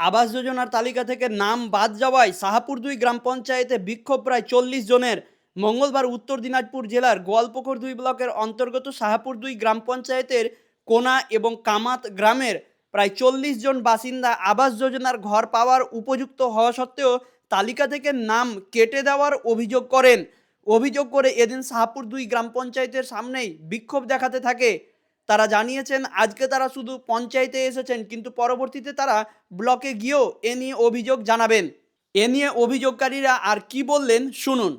আবাস যোজনার তালিকা থেকে নাম বাদ যাওয়ায় শাহাপুর দুই গ্রাম পঞ্চায়েতে বিক্ষোভ প্রায় চল্লিশ জনের। মঙ্গলবার উত্তর দিনাজপুর জেলার গোয়ালপুকুর দুই ব্লকের অন্তর্গত শাহাপুর দুই গ্রাম পঞ্চায়েতের কোনা এবং কামাত গ্রামের প্রায় চল্লিশ জন বাসিন্দা আবাস যোজনার ঘর পাওয়ার উপযুক্ত হওয়া সত্ত্বেও তালিকা থেকে নাম কেটে দেওয়ার অভিযোগ করেন। অভিযোগ করে এদিন শাহাপুর দুই গ্রাম পঞ্চায়েতের সামনেই বিক্ষোভ দেখাতে থাকে তারা জানিয়েছেন আজকে তারা শুধু পঞ্চায়েতে এসেছেন কিন্তু পরবর্তীতে তারা ব্লকে গিয়েও এ নিয়ে অভিযোগ জানাবেন। এ নিয়ে অভিযোগকারীরা আর কি বললেন শুনুন।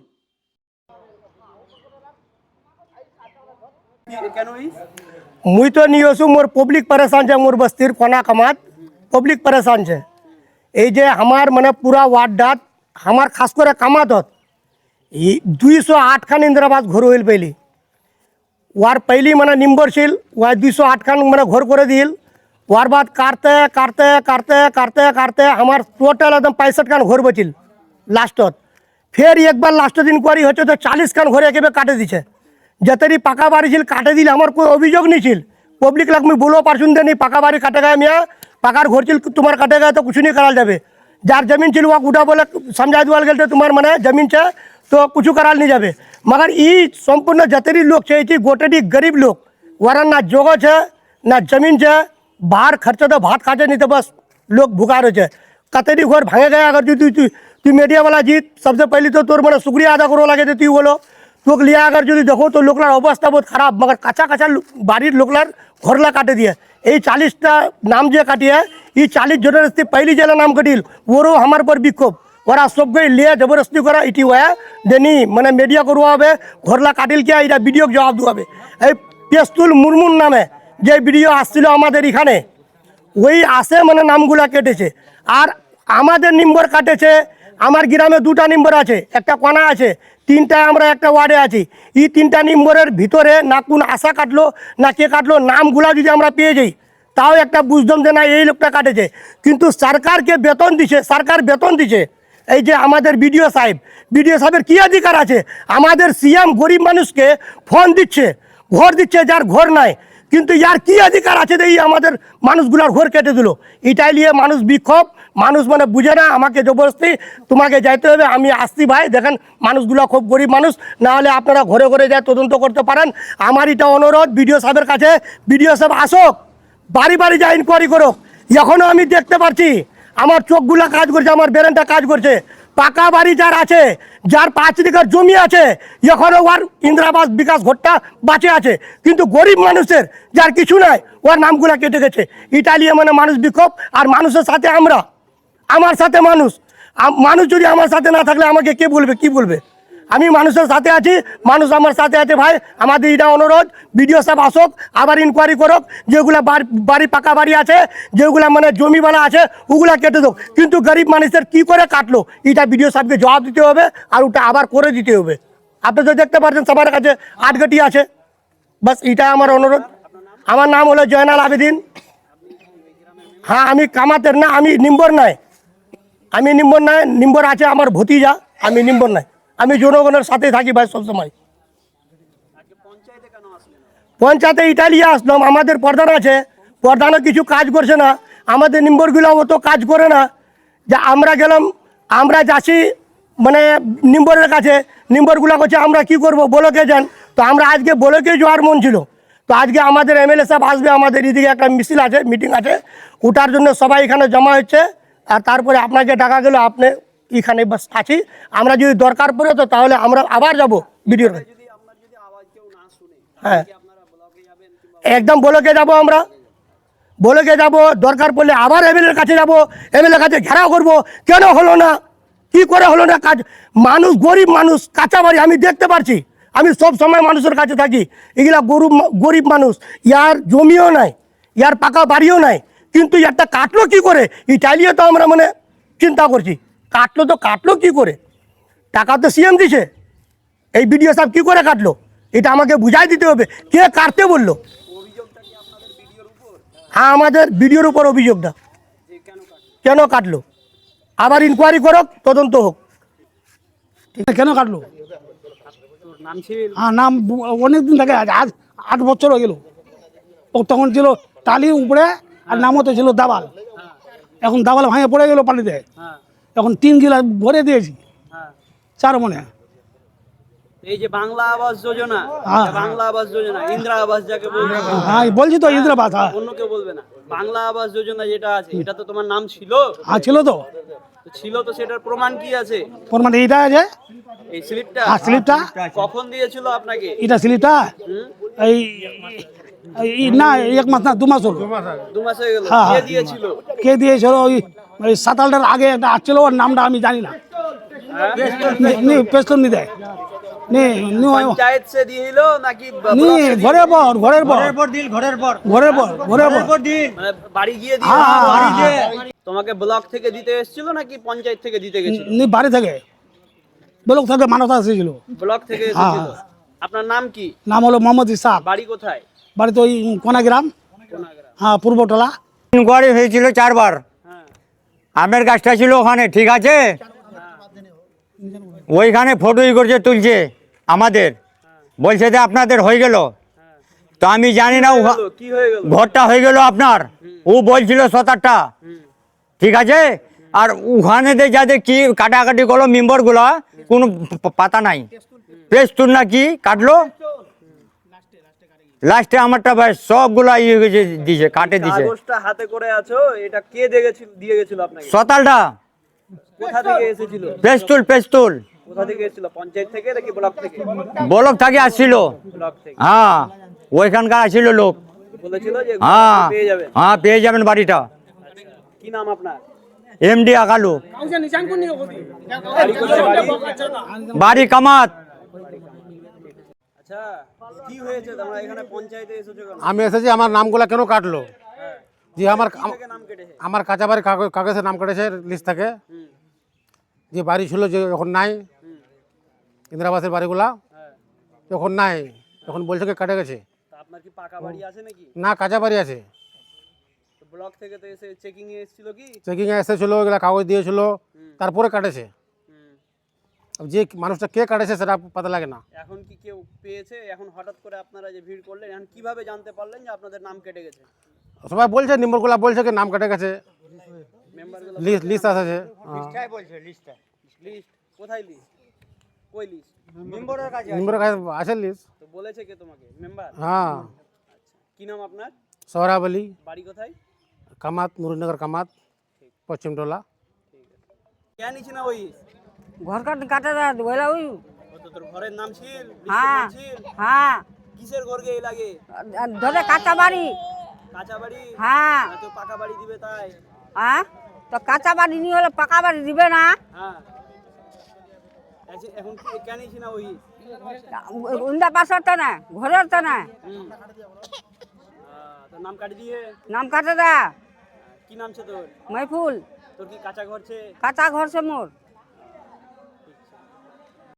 মুই তো নিয়ে আসু মোর পাবলিক পরেশান যে মোর বস্তির কোনা কামাত। পাবলিক পরেশান যে। এই যে আমার মানে পুরা ওয়ার্ডাত আমার খাস করে কামাত দুইশো আটখান ইন্দিরাবাস ঘর হইল পেলি। ওয়ার পেইলি মানে নিম্বরশীল ওয়ার দুইশো আটখান মানে ঘোর করে দিল। ওয়ার বাদ কাটতে কাটতে কাটতে কাটতে কাটতে আমার টোটাল একদম পঁয়ষট্টি খান ঘোর বচিল, লাস্টত। ফের একবার লাস্টের দিন করি হচ্ছে তো চালিশ খান ঘরে একেবারে কাটে দিছে। যেতেরই পাকা বাড়ি ছিল, কাটে দিল আমার কোনো অভিযোগ নেই ছিল পব্লিক লাগ মুই বলো পারছুন দেনি, পাকা বাড়ি কাটে গায়ে মিয়া, পাকার ঘর ছিল, তোমার কাটে গায়ে তো কিছু নেই করা যাবে। যার জমিন ছিল ওয়া উঠা বলে সমঝাই দেওয়াল গেলে তোমার মানে জমিন চা તો પૂછું કરાલ નહીં જાવે મગર એ સંપૂર્ણ જતેરી લોક છે એથી ગોટેડી ગરીબ લોક વરણ ના જોગો છે ના જમીન છે બહાર ખર્ચો તો ભાત ખાતે નહીં તો બસ લોક ભૂકારો છે કતેરી ઘર ભાંગે ગયા કરતી તું તું તું મીડિયાવાળા જીત સબસે પહેલી તો તોર મને શુક્રિયા અદા કરવા લાગે તું બોલો তোকে লিয়া আগার যদি দেখো তো লোকলার অবস্থা বহুত খারাপ মগর কাঁচা কাঁচা বাড়ির লোকলার ঘরলা কাটে দিয়ে এই চালিশটা নাম যে কাটিয়ে এই চালিশ জনের পেলি জেলা নাম কাটিল ওরও আমার পর বিক্ষোভ ওরা সবকে লিয়ে জবরদস্তি করা ইটি হয়ে দেনি মানে মিডিয়া করব হবে, ঘরলা কাটিল কে এটা ভিডিও জবাব দেওয়া হবে এই পেস্তুল মুরমুর নামে যে ভিডিও আসছিল আমাদের এখানে, ওই আসে মানে নামগুলা কেটেছে। আর আমাদের নম্বর কাটেছে, আমার গ্রামে দুটা নম্বর আছে, একটা কণা আছে তিনটা আমরা একটা ওয়ার্ডে আছি। এই তিনটা নম্বরের ভিতরে না কোন আশা কাটলো, না কে কাটলো, নামগুলা যদি আমরা পেয়ে যাই, তাও একটা বুঝতাম যে না, এই লোকটা কাটেছে। কিন্তু সরকারকে বেতন দিছে, সরকার বেতন দিছে। এই যে আমাদের বিডিও সাহেব, বিডিও সাহেবের কী অধিকার আছে? আমাদের সিএম গরিব মানুষকে ফোন দিচ্ছে, ঘর দিচ্ছে, যার ঘর নাই। কিন্তু ইয়ার কি অধিকার আছে এই আমাদের মানুষগুলার ঘর কেটে দিল? এটাই নিয়ে মানুষ বিক্ষোভ, মানুষ মানে বুঝে না, আমাকে জবরদস্তি তোমাকে যাইতে হবে, আমি আসছি ভাই, দেখেন মানুষগুলো খুব গরিব মানুষ না হলে আপনারা ঘরে ঘরে যায় তদন্ত করতে পারেন। আমার এটা অনুরোধ বিডিও সাহেবের কাছে, বিডিও সাহেব আসুক, বাড়ি বাড়ি যা ইনকোয়ারি করুক এখনও আমি দেখতে পাচ্ছি আমার চোখগুলা কাজ করছে, আমার ব্রেনটা কাজ করছে। পাকা বাড়ি যার আছে, যার পাঁচ বিঘার জমি আছে এখনও ওর ইন্দিরাবাস বিকাশ ঘরটা বাঁচে আছে। কিন্তু গরিব মানুষের যার কিছু নাই, ওর নামগুলা কেটে গেছে। ইটালিয়া মানে মানুষ বিক্ষোভ, আর মানুষের সাথে আমরা। আমার সাথে মানুষ। মানুষ যদি আমার সাথে না থাকলে আমাকে কে বলবে, কি বলবে? আমি মানুষের সাথে আছি, মানুষ আমার সাথে আছে ভাই, আমাদের এটা অনুরোধ বিডিও সাহেব আসুক, আবার ইনকোয়ারি করুক, যেগুলা বাড়ি পাকা বাড়ি আছে, যেগুলা মানে জমিওয়ালা আছে, ওগুলা কেটে দেব কিন্তু গরিব মানুষের কি করে কাটলো? এটা বিডিও সাহেবকে জবাব দিতে হবে, আর ওটা আবার করে দিতে হবে। আপনি তো দেখতে পাচ্ছেন সবার কাছে আটগাটি আছে। বাস এটা আমার অনুরোধ। আমার নাম হলো জয়নাল আবেদিন। হ্যাঁ আমি কামাতের না, আমি নিম্বর নাই। আমি নিম্বর নাই, নিম্বর আছে আমার ভতিজা, আমি নিম্বর নাই। আমি জনগণের সাথে থাকি ভাই সবসময়। পঞ্চায়েতে ইটালিয়া আসলাম, আমাদের প্রধান আছে, প্রধানও কিছু কাজ করছে না, আমাদের নিম্বরগুলো অত কাজ করে না, যে আমরা গেলাম, আমরা যাচ্ছি মানে নিম্বরের কাছে, নিম্বরগুলো করছে আমরা কি করব বলকে যান? তো আমরা আজকে বলকে যাওয়ার মন ছিল। তো আজকে আমাদের এমএলএ সাহেব আসবে, আমাদের এদিকে একটা মিছিল আছে মিটিং আছে, ওটার জন্য সবাই এখানে জমা হচ্ছে, আর তারপরে আপনাকে ডাকা গেল, আপনি এখানে বাস আছি। আমরা যদি দরকার পড়ে তো তাহলে আমরা আবার যাব ভিডিওর কাছে হ্যাঁ। একদম বলকে যাব আমরা। বলকে যাব দরকার পড়লে আবার এমএলএর কাছে যাব। এমএলএর কাছে ঘেরাও করব। কেন হলো না? কি করে হলো না কাজ? মানুষ গরিব মানুষ কাঁচা বাড়ি আমি দেখতে পারছি। আমি সব সময় মানুষের কাছে থাকি। এগুলা গরিব গরিব মানুষ। ইয়ার জমিও নাই ইয়ার পাকা বাড়িও নাই। কিন্তু ইয়ারটা কাটলো কি করে? ইটালিয়ে তো আমরা মানে চিন্তা করছি। কাটলো তো কাটলো কি করে? টাকা তো সিএম দিছে। এই বিডিও সাহেব কী করে কাটলো? এটা আমাকে বুঝাই দিতে হবে। কে কাটতে বলল? হ্যাঁ আমাদের বিডিওর উপর অভিযোগটা। কেন কাটলো? আবার ইনকোয়ারি করুক তদন্ত হোক। কেন কাটলো? হ্যাঁ নাম অনেক দিন থেকে আজ আট বছর হয়ে গেল। ও তখন ছিল টালি উপরে আর নামতে ছিল দাবাল। এখন দাবাল ভাঙে পড়ে গেল পানিতে হ্যাঁ। এখন তিন গিলাস ভরে দিয়েছি। হ্যাঁ। চার মনে। এই যে বাংলা আবাস যোজনা হ্যাঁ। বাংলা আবাস যোজনা ইন্দিরা আবাস যাকে বলবে হ্যাঁ বলছি তো ইন্দ্রাবাদ হ্যাঁ। অন্য কেউ বলবে না। বাংলা আবাস যোজনা যেটা আছে এটা তো তোমার নাম ছিল? হ্যাঁ ছিল তো। ছিল তো সেটার প্রমাণ কি আছে? প্রমাণ এইটা আছে? এই স্লিপটা? হ্যাঁ স্লিপটা। কখন দিয়েছিল আপনাকে? এটা স্লিপটা? হুম? এই এই না এক মাস না দু মাস হলো। দু মাস হয়ে গেল। হ্যাঁ, কে হ্যাঁ। দিয়েছিল? কে দিয়েছিল? ওই ওই সাতালটার আগে একটা আসছিল ওর নামটা আমি জানি না। হ্যাঁ? নি পেস্টন দেয়। নি নি ওই- পঞ্চায়েত সে দিয়েছিল নাকি ব- নি ব্লক সে দিয়েছিল? ঘরের পর ঘরের পর। পর দিল ঘরের পর। ঘরের পর ঘরের পর। মানে বাড়ি গিয়ে হ্যাঁ, হ্যাঁ, হ্যাঁ, তোমাকে ব্লক থেকে দিতে এসেছিল নাকি পঞ্চায়েত থেকে দিতে গেছিল? বাড়ি থেকে। বেলক থেকে মানবতা এসেছিল। ব্লক থেকে হ্যাঁ, এসেছিল। আপনার নাম কি? নাম হলো মোহাম্মদ ইসাক বাড়ি কোথায়? বাড়িতে ওই কোনাগ্রাম। কোনাগ্রাম। হ্যাঁ পূর্বটলা হয়েছিল চারবার। হ্যাঁ আমের গাছটা ছিল ওখানে ঠিক আছে? ওইখানে ফটো ই করছে তুলছে আমাদের। বলছে যে আপনাদের হয়ে গেল। তো আমি জানি না হয়ে ঘরটা হয়ে গেল আপনার। ও বলছিল সতারটা। ঠিক আছে? আর ওখানে যে যাদের কি কাটাকাটি করল মেম্বারগুলা কোনো পাতা নাই। প্রেস তুল না কি কাটলো? লাস্টে আমারটা ভাই সবগুলা ইয়ে হয়ে গেছে দিছে কাটে দিছে। কাগজটা হাতে করে আছো এটা কে দিয়ে গেছিল দিয়ে গেছিল আপনাকে? সতালটা কোথা থেকে এসেছিল? পেস্তুল পেস্তুল। কোথা থেকে এসেছিল? পঞ্চায়েত থেকে নাকি ব্লক থেকে? বলক থেকে আসছিল। ব্লক থেকে। হ্যাঁ ওইখানকার আসছিল লোক। বলেছিল যে হ্যাঁ পেয়ে যাবেন। হ্যাঁ পেয়ে যাবেন বাড়িটা। কি নাম আপনার? এমডি আকালু। বাড়ি? বাড়ি কামাত আচ্ছা কি হয়েছে তোমরা এখানে পঞ্চায়েতে এসেছ কেন আমি এসেছি আমার নামগুলা কেন কাটলো? হ্যাঁ। যে আমার থেকে নাম কেটেছে? আমার কাঁচা বাড়ি কাগজ কাগজে নাম কাটেছে লিস্ট থেকে। যে বাড়ি ছিল যে এখন নাই ইন্দিরাবাসের বাড়িগুলা হ্যাঁ। এখন নাই এখন বলছে কি কাটে গেছে? আপনার কি পাকা বাড়ি আছে নাকি? না কাঁচা বাড়ি আছে। ব্লক থেকে তো এসে চেকিং এ এসেছিল কি? চেকিংয়ে এসেছিল এগুলা কাগজ দিয়েছিল তারপরে কাটেছে। যে মানুষটা কে কাটেছে সেটা পাতা লাগে না এখন কি কেউ পেয়েছে? এখন হঠাৎ করে আপনারা যে ভিড় করলেন এখন কীভাবে জানতে পারলেন যে আপনাদের নাম কেটে গেছে? সবাই বলছে নম্বরগুলা বলছে কি নাম কাটে গেছে। মেম্বারগুলো লিস্ট লিস্ট আছে। হ্যাঁ। লিস্ট কোথায় লিস্ট? কই লিস্ট? নম্বরের কাছে আছে। লিস্ট তো বলেছে কে তোমাকে? মেম্বার? হ্যাঁ। কি নাম আপনার? সৌরাবলি। বাড়ি কোথায়? কামাত নুরনগর কামাত পশ্চিম টোলা কে নিছি না ওই ঘর কাট কাটা দা বলা ওই তোর ঘরের নাম ছিল হ্যাঁ হ্যাঁ। কিসের ঘর গে লাগে? ধরে কাঁচা বাড়ি। কাঁচা বাড়ি? হ্যাঁ। তো পাকা বাড়ি দিবে তাই? হ্যাঁ? তো কাঁচা বাড়ি নিয়ে হলে পাকা বাড়ি দিবে না? হ্যাঁ। এখন কি কেন নিছি না ওই? উন্দা পাশের তো না ঘরের তো না নাম কাটি দিয়ে? নাম কাটে দা। কি নাম ছে তোর? মাইফুল তোর কি কাঁচা ঘর ছে কাঁচা ঘর সে মোর।